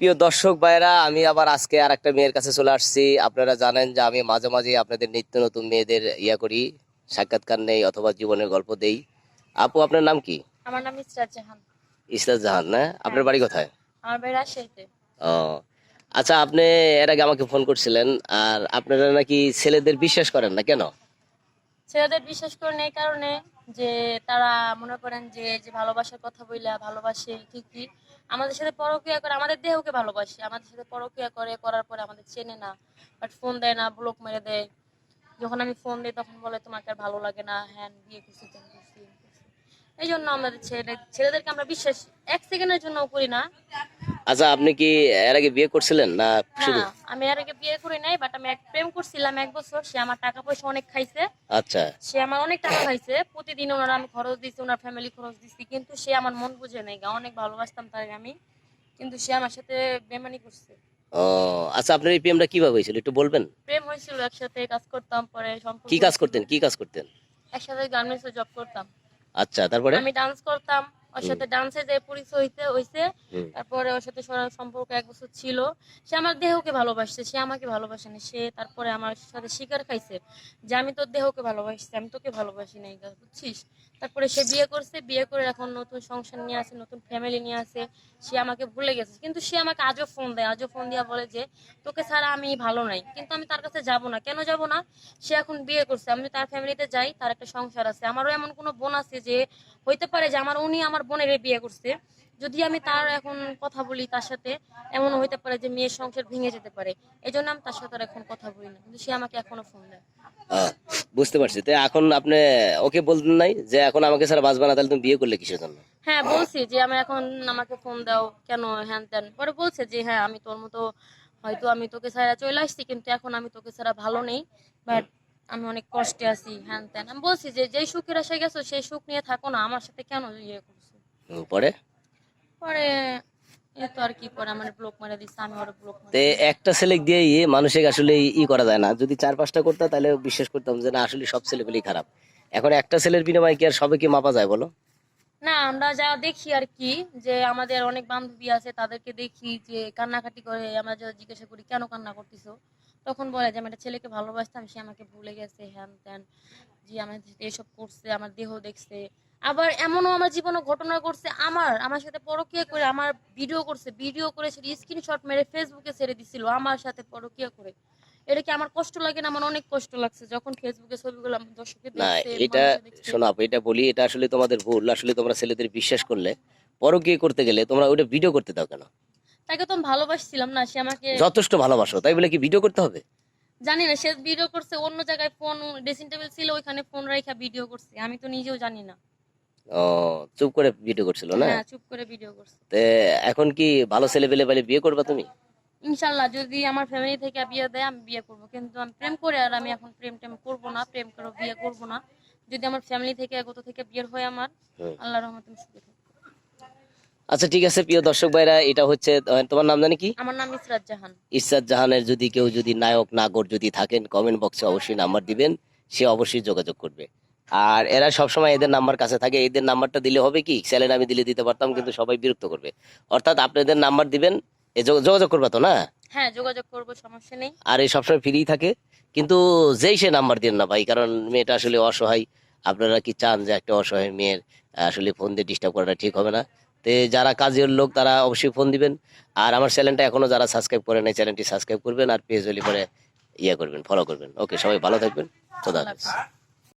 প্রিয় দর্শক ভাইরা আমি আবার আজকে আর একটা মেয়ের কাছে চলে আসছি। আপনারা জানেন যে আমি মাঝে মাঝে আপনাদের নিত্য নতুন মেয়েদের ইয়া করি সাক্ষাৎকার নেই অথবা জীবনের গল্প দেই। আপু আপনার নাম কি? আমার নাম ইসরাত জাহান। ইসলাম জাহান না? আপনার বাড়ি কোথায়? আমার বাড়ি রাজশাহীতে। ও আচ্ছা আপনি এর আগে আমাকে ফোন করছিলেন আর আপনারা নাকি ছেলেদের বিশ্বাস করেন না কেন? ছেলেদের বিশ্বাস করেন এই কারণে যে তারা মনে করেন যে যে ভালোবাসার কথা বইলা ভালোবাসে ঠিকই আমাদের সাথে পরক্রিয়া করে, আমাদের দেহকে ভালোবাসে, আমাদের সাথে পরক্রিয়া করে, করার পরে আমাদের চেনে না বাট ফোন দেয় না ব্লক মেরে দেয়। যখন আমি ফোন দিই, তখন বলে, তোমাকে আর ভালো লাগে না হ্যান বিয়ে করছি তেন করছি, এই জন্য আমাদের ছেলে, ছেলেদেরকে আমরা বিশ্বাস, এক সেকেন্ডের জন্য করি না আচ্ছা আপনি কি এর আগে বিয়ে করছিলেন না শুধু? আমি এর আগে বিয়ে করি নাই বাট আমি এক প্রেম করছিলাম এক বছর। সে আমার টাকা পয়সা অনেক খাইছে। আচ্ছা। সে আমার অনেক টাকা খাইছে। প্রতিদিন ওনার আমি খরচ দিছি ওনার ফ্যামিলি খরচ দিছি কিন্তু সে আমার মন বুঝে নাই। অনেক ভালোবাসতাম তাকে আমি। কিন্তু সে আমার সাথে বেমানি করছে। ও আচ্ছা আপনার এই প্রেমটা কীভাবে হয়েছিল একটু বলবেন? প্রেম হয়েছিল একসাথে কাজ করতাম পরে কি কাজ করতেন কি কাজ করতেন? একসাথে গার্মেন্টসে জব করতাম। আচ্ছা তারপরে? আমি ডান্স করতাম। ওর সাথে ডান্সে যে পরিচয় হইতে হইছে। তারপরে ওর সাথে সরার সম্পর্ক এক বছর ছিল। সে আমার দেহকে ভালোবাসছে সে আমাকে ভালোবাসে না সে তারপরে আমার সাথে শিকার খাইছে যে আমি তোর দেহকে ভালোবাসছি আমি তোকে ভালোবাসি নাই বুঝছিস? তারপরে সে বিয়ে করছে, বিয়ে করে এখন নতুন সংসার নিয়ে আসে নতুন ফ্যামিলি নিয়ে আসে সে আমাকে ভুলে গেছে। কিন্তু সে আমাকে আজও ফোন দেয়, আজও ফোন দিয়া বলে যে, তোকে ছাড়া আমি ভালো নাই। কিন্তু আমি তার কাছে যাব না। কেন যাব না? সে এখন বিয়ে করছে। আমি তার ফ্যামিলিতে যাই, তার একটা সংসার আছে। আমারও এমন কোনো বোন আছে যে, হইতে পারে যে, আমার উনি আমার বোনের বিয়ে করছে। যদি আমি তার এখন কথা বলি তার সাথে এমন হইতে পারে যে মেয়ের সংসার ভেঙে যেতে পারে। এই জন্য আমি তার সাথে আর এখন কথা বলি না কিন্তু সে আমাকে এখনও ফোন দেয়। বুঝতে পারছি। তো এখন আপনি ওকে বলতেন নাই যে এখন আমাকে ছাড়া বাঁচবে না তাহলে তুমি বিয়ে করলে কিসের জন্য? হ্যাঁ বলছি যে আমি এখন আমাকে ফোন দাও কেন হ্যান ত্যান? পরে বলছে যে হ্যাঁ আমি তোর মতো হয়তো আমি তোকে ছাড়া চলে আসছি কিন্তু এখন আমি তোকে ছাড়া ভালো নেই বাট আমি অনেক কষ্টে আছি হ্যান ত্যান। আমি বলছি যে যেই সুখের আশায় গেছো সেই সুখ নিয়ে থাকো না আমার সাথে কেন ইয়ে করছ? পরে? পরে এ তো আর কি করে আমার ব্লক মারে দিচ্ছে আমি ওর ব্লক তে একটা ছেলে দিয়ে মানুষকে আসলে ই করা যায় না। যদি চার পাঁচটা করতাম তাহলে বিশ্বাস করতাম যে না আসলে সব ছেলেগুলি খারাপ। এখন একটা ছেলের বিনিময়ে কি আর সবাইকে মাপা যায় বলো? না আমরা যা দেখি আর কি যে আমাদের অনেক বান্ধবী আছে তাদেরকে দেখি যে কান্নাকাটি করে আমরা যা জিজ্ঞাসা করি কেন কান্না করতেছো? তখন বলে যে আমি একটা ছেলেকে ভালোবাসতাম সে আমাকে ভুলে গেছে হ্যান ত্যান যে আমার এসব করছে আমার দেহ দেখছে। আবার এমনও আমার জীবনে ঘটনা করছে আমার আমার সাথে পরকিয়া করে আমার ভিডিও করছে ভিডিও করে সেটা স্ক্রিনশট মেরে ফেসবুকে ছেড়ে দিছিল আমার সাথে পরকিয়া করে। এটা কি আমার কষ্ট লাগে না? আমার অনেক কষ্ট লাগছে যখন ফেসবুকে ছবিগুলো দর্শকে না এটা শোনো এটা বলি এটা আসলে তোমাদের ভুল। আসলে তোমরা ছেলেদের বিশ্বাস করলে পরকীয় করতে গেলে তোমরা ওইটা ভিডিও করতে দাও কেন? তাকে তো আমি ভালোবাসছিলাম না সে আমাকে যথেষ্ট ভালোবাসো তাই বলে কি ভিডিও করতে হবে? জানি না সে ভিডিও করছে অন্য জায়গায় ফোন ড্রেসিং টেবিল ছিল ওইখানে ফোন রেখা ভিডিও করছে আমি তো নিজেও জানি না। ও চুপ করে ভিডিও করছিল না? হ্যাঁ চুপ করে ভিডিও করছে। তে এখন কি ভালো ছেলে পেলে পেলে বিয়ে করবা তুমি? ইনশাল্লাহ যদি আমার ফ্যামিলি থেকে বিয়ে দেয় আমি বিয়ে করব। কিন্তু আমি প্রেম করে আর আমি এখন প্রেম টেম করব না প্রেম করে বিয়ে করব না। যদি আমার ফ্যামিলি থেকে গত থেকে বিয়ের হয় আমার আল্লাহর রহমতে আমি সুখে থাকব। আচ্ছা ঠিক আছে প্রিয় দর্শক ভাইরা এটা হচ্ছে তোমার নাম জানি কি? আমার নাম ইসরাত জাহান। ইরশাদ জাহানের যদি কেউ যদি নায়ক নাগর যদি থাকেন কমেন্ট বক্সে অবশ্যই নাম্বার দিবেন সে অবশ্যই যোগাযোগ করবে। আর এরা সবসময় এদের নাম্বার কাছে থাকে। এদের নাম্বারটা দিলে হবে কি? স্যালেন আমি দিলে দিতে পারতাম কিন্তু সবাই বিরক্ত করবে। অর্থাৎ আপনাদের নাম্বার দিবেন এ যোগাযোগ করবে তো না? হ্যাঁ যোগাযোগ করব সমস্যা নেই। আর এই সবসময় ফ্রি থাকে। কিন্তু যেই সে নাম্বার দিন না ভাই কারণ মেয়েটা আসলে অসহায়। আপনারা কি চান যে একটা অসহায় মেয়ের আসলে ফোন দিয়ে ডিস্টার্ব করাটা ঠিক হবে না? তে যারা কাজের লোক তারা অবশ্যই ফোন দিবেন। আর আমার চ্যানেলটা এখনও যারা সাবস্ক্রাইব করেন এই চ্যানেলটি সাবস্ক্রাইব করবেন আর পেজ হলে পরে ইয়ে করবেন ফলো করবেন। ওকে সবাই ভালো থাকবেন। খোদা হাফেজ।